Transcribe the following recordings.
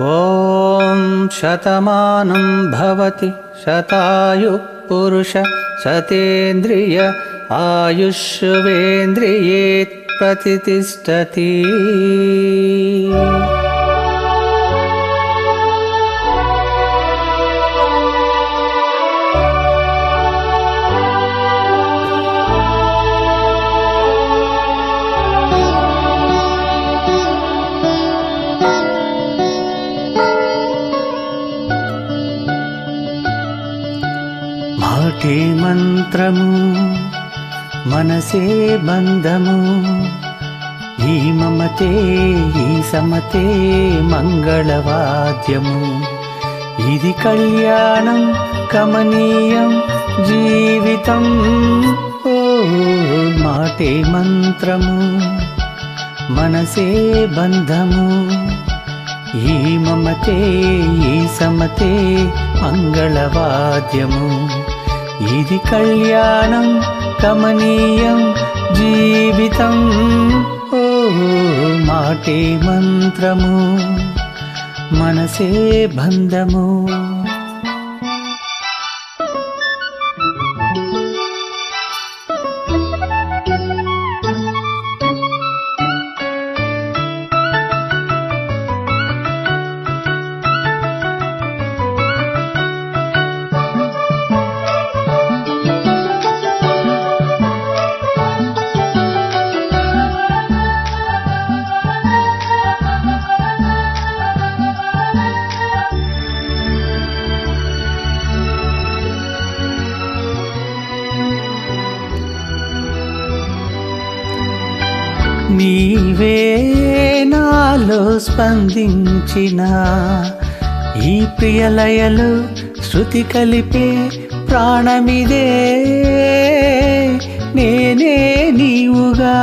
ॐ शतमानं भवति शतायुः पुरुष सतेन्द्रिय आयुष्वेन्द्रिये प्रतितिष्ठति మాటే మంత్రము మనసే బంధము. ఈ మమతే ఈ సమతే మంగళవాద్యము. ఇది కళ్యాణం కమనీయం జీవితం. ఓ మాటే మంత్రము మనసే బంధము. ఈ మమతే ఈ సమతే మంగళవాద్యము. ఇది కళ్యాణం కమనీయం జీవితం. ఓ మాటే మంత్రము మనసే బంధము. నీవే నాలో స్పందించిన ఈ ప్రియలయలు శృతి కలిపే ప్రాణమిదే. నేనే నీవుగా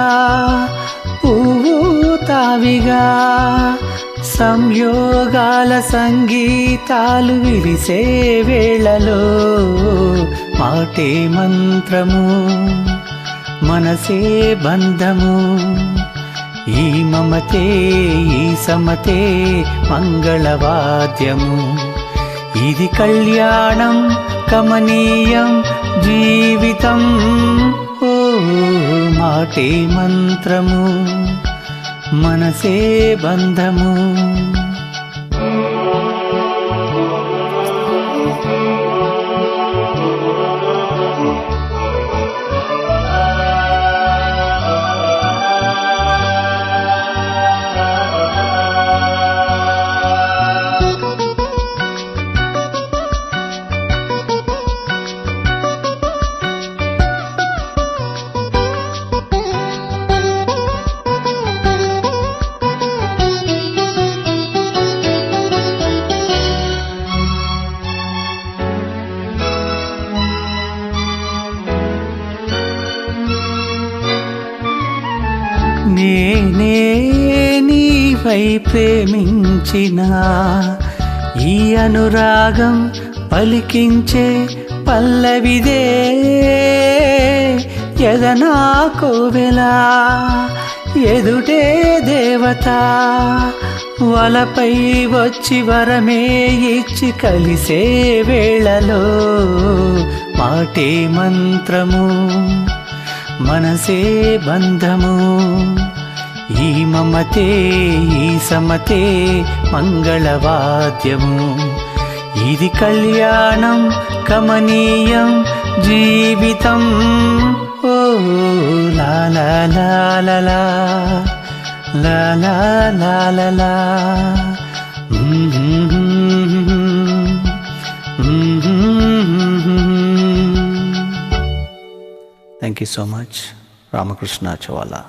పువ్వు తావిగా సంయోగాల సంగీతాలు విరిసే వేళలో మాటే మంత్రము. మనసే బంధము. ఈ మమతే ఈ సమతే మంగళవాద్యము. ఇది కళ్యాణం కమనీయం జీవితం. ఓ మాటే మంత్రము. మనసే బంధము. నేనే నీపై ప్రేమించిన. ఈ అనురాగం పలికించే పల్లవిదే. ఎదనా కోవెలా ఎదుటే దేవత. వలపై వచ్చి వరమే ఇచ్చి కలిసే వేళలో మాటే మంత్రము మనసే బంధము. ఈ మమతే ఈ సమతే మంగళవాద్యము ఇది కళ్యాణం కమనీయం జీవితం. ఓ లాలా thank you so much Ramakrishna చవాలా